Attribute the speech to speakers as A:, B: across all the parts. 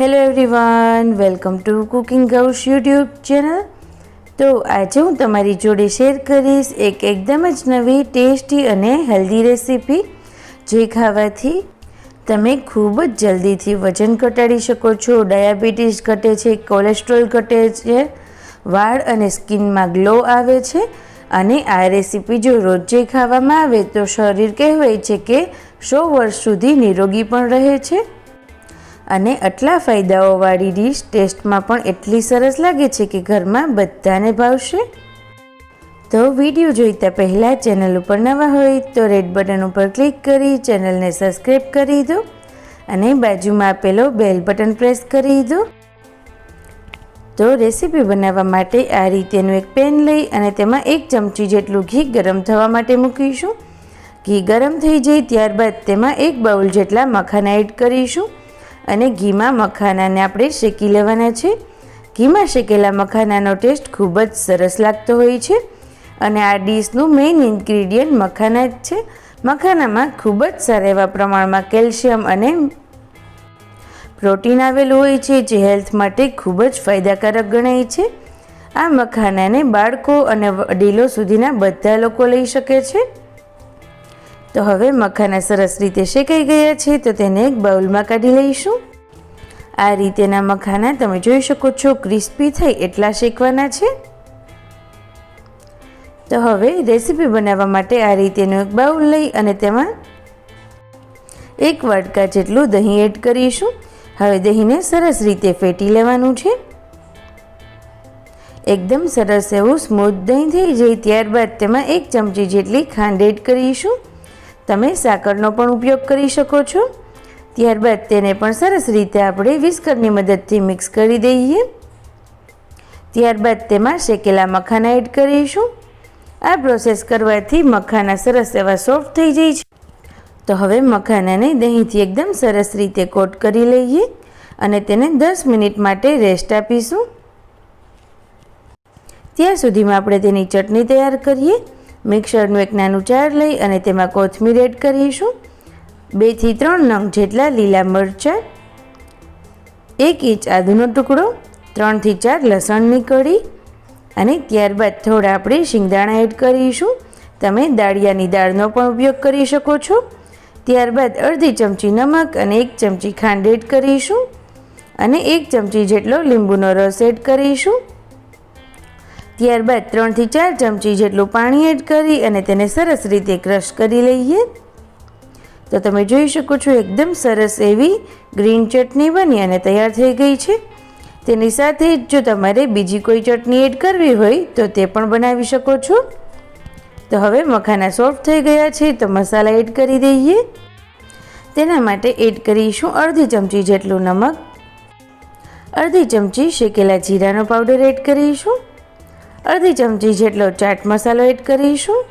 A: Hello everyone welcome to cooking girls YouTube channel તો આજે હું તમારી જોડે શેર કરીશ એક એકદમ જ નવી ટેસ્ટી અને હેલ્ધી રેસીપી જે ખાવાથી તમે ખૂબ જ જલ્દીથી વજન ઘટાડી શકો છો. ડાયાબિટીસ ઘટે છે કોલેસ્ટ્રોલ ઘટે છે, વાળ અને સ્કિનમાં ગ્લો આવે છે અને આ રેસીપી જો રોજે ખાવામાં આવે તો શરીર કહેવાય છે કે સો વર્ષ સુધી નિરોગી પણ રહે છે. અને આટલા ફાયદાઓવાળી ડીશ ટેસ્ટમાં પણ એટલી સરસ લાગે છે કે ઘરમાં બધાને ભાવશે. તો વીડિયો જોઈતા પહેલાં ચેનલ ઉપર નવા હોય તો રેડ બટન ઉપર ક્લિક કરી ચેનલને સબસ્ક્રાઈબ કરી દો અને બાજુમાં આપેલો બેલ બટન પ્રેસ કરી દો. તો રેસીપી બનાવવા માટે આ રીતેનું એક પેન લઈ અને તેમાં એક ચમચી જેટલું ઘી ગરમ થવા માટે મૂકીશું. ઘી ગરમ થઈ જાય ત્યારબાદ તેમાં એક બાઉલ જેટલા મખાના એડ કરીશું. અને ઘીમાં મખાનાને આપણે શેકી લેવાના છે. ઘીમાં શેકેલા મખાનાનો ટેસ્ટ ખૂબ જ સરસ લાગતો હોય છે અને આ ડીશનું મેઇન ઇન્ગ્રીડિયન્ટ મખાના જ છે. મખાનામાં ખૂબ જ સારા એવા પ્રમાણમાં કેલ્શિયમ અને પ્રોટીન આવેલું હોય છે જે હેલ્થ માટે ખૂબ જ ફાયદાકારક ગણાય છે. આ મખાનાને બાળકો અને વડીલો સુધીના બધા લોકો લઈ શકે છે. તો હવે મખાના સરસ રીતે શેકાઈ ગયા છે તો તેને એક બાઉલમાં કાઢી લઈશું. આ રીતેના મખાના તમે જોઈ શકો છો ક્રિસ્પી થાય એટલા શેકવાના છે. તો હવે રેસીપી બનાવવા માટે આ રીતેનું એક બાઉલ લઈ અને તેમાં એક વાટકા જેટલું દહીં એડ કરીશું. હવે દહીંને સરસ રીતે ફેટી લેવાનું છે. એકદમ સરસ એવું સ્મૂથ દહીં થઈ જાય ત્યારબાદ તેમાં એક ચમચી જેટલી ખાંડ એડ કરીશું. તમે સાકરનો પણ ઉપયોગ કરી શકો છો. ત્યારબાદ તેને પણ સરસ રીતે આપણે વિસ્કરની મદદથી મિક્સ કરી દઈએ. ત્યારબાદ તેમાં શેકેલા મખાના એડ કરીશું. આ પ્રોસેસ કરવાથી મખાના સરસ એવા સોફ્ટ થઈ જાય છે. તો હવે મખાનાને દહીંથી એકદમ સરસ રીતે કોટ કરી લઈએ અને તેને દસ મિનિટ માટે રેસ્ટ આપીશું. ત્યાં સુધીમાં આપણે તેની ચટણી તૈયાર કરીએ. મિક્સરનું એક નાનું ચાર લઈ અને તેમાં કોથમીર એડ કરીશું. બેથી ત્રણ નંગ જેટલા લીલા મરચાં, એક ઇંચ આદુનો ટુકડો, ત્રણથી ચાર લસણની કળી અને ત્યારબાદ થોડા આપણે શિંગદાણા એડ કરીશું. તમે દાળિયાની દાળનો પણ ઉપયોગ કરી શકો છો. ત્યારબાદ અડધી ચમચી નમક અને એક ચમચી ખાંડ એડ કરીશું અને એક ચમચી જેટલો લીંબુનો રસ એડ કરીશું. ત્યારબાદ ત્રણથી ચાર ચમચી જેટલું પાણી એડ કરી અને તેને સરસ રીતે ક્રશ કરી લઈએ. તો તમે જોઈ શકો છો, એકદમ સરસ એવી ગ્રીન ચટણી બની અને તૈયાર થઈ ગઈ છે. તેની સાથે જો તમારે બીજી કોઈ ચટણી એડ કરવી હોય, તો તે પણ બનાવી શકો છો. તો હવે મખાના સોફ્ટ થઈ ગયા છે, તો મસાલા એડ કરી દઈએ. તેના માટે એડ કરીશું અડધી ચમચી જેટલું નમક. અડધી ચમચી શેકેલા જીરાનો પાવડર એડ કરીશું. અડધી ચમચી જેટલો ચાટ મસાલો એડ કરીશું.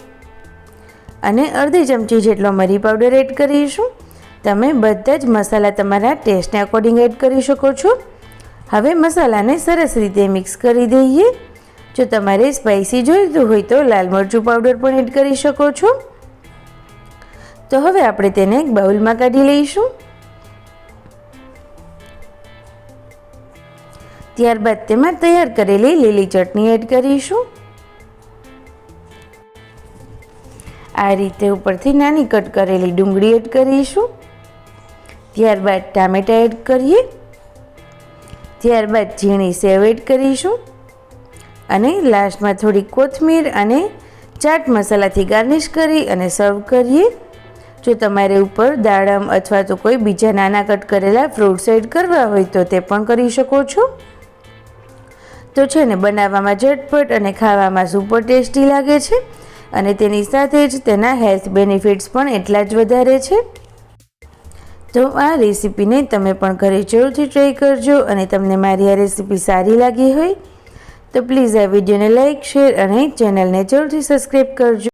A: અને અડધી ચમચી જેટલો મરી પાવડર એડ કરીશું. તમે બધા જ મસાલા તમારા ટેસ્ટને અકોર્ડિંગ એડ કરી શકો છો. હવે મસાલાને સરસ રીતે મિક્સ કરી દઈએ. જો તમારે સ્પાઇસી જોઈતું હોય તો લાલ મરચું પાવડર પણ એડ કરી શકો છો. તો હવે આપણે તેને એક બાઉલમાં કાઢી લઈશું. ત્યારબાદ તેમાં તૈયાર કરેલી લીલી ચટણી એડ કરીશું. આ રીતે ઉપરથી નાની કટ કરેલી ડુંગળી એડ કરીશું. ત્યારબાદ ટામેટાં એડ કરીએ. ત્યારબાદ ઝીણી સેવ એડ કરીશું. અને લાસ્ટમાં થોડી કોથમીર અને ચાટ મસાલાથી ગાર્નિશ કરી અને સર્વ કરીએ. જો તમારે ઉપર દાડમ અથવા તો કોઈ બીજા નાના કટ કરેલા ફ્રૂટ્સ એડ કરવા હોય તો તે પણ કરી શકો છો. તો છે ને, બનાવવામાં ઝટપટ અને ખાવામાં સુપર ટેસ્ટી લાગે છે. અને તેની સાથે જ તેના હેલ્થ બેનિફિટ્સ પણ એટલા જ વધારે છે. તો આ રેસીપીને તમે પણ ઘરે જરૂરથી ટ્રાય કરજો અને તમને મારી આ રેસીપી સારી લાગી હોય તો પ્લીઝ આ વિડીયોને લાઇક શેર અને ચેનલને જરૂરથી સબસ્ક્રાઈબ કરજો.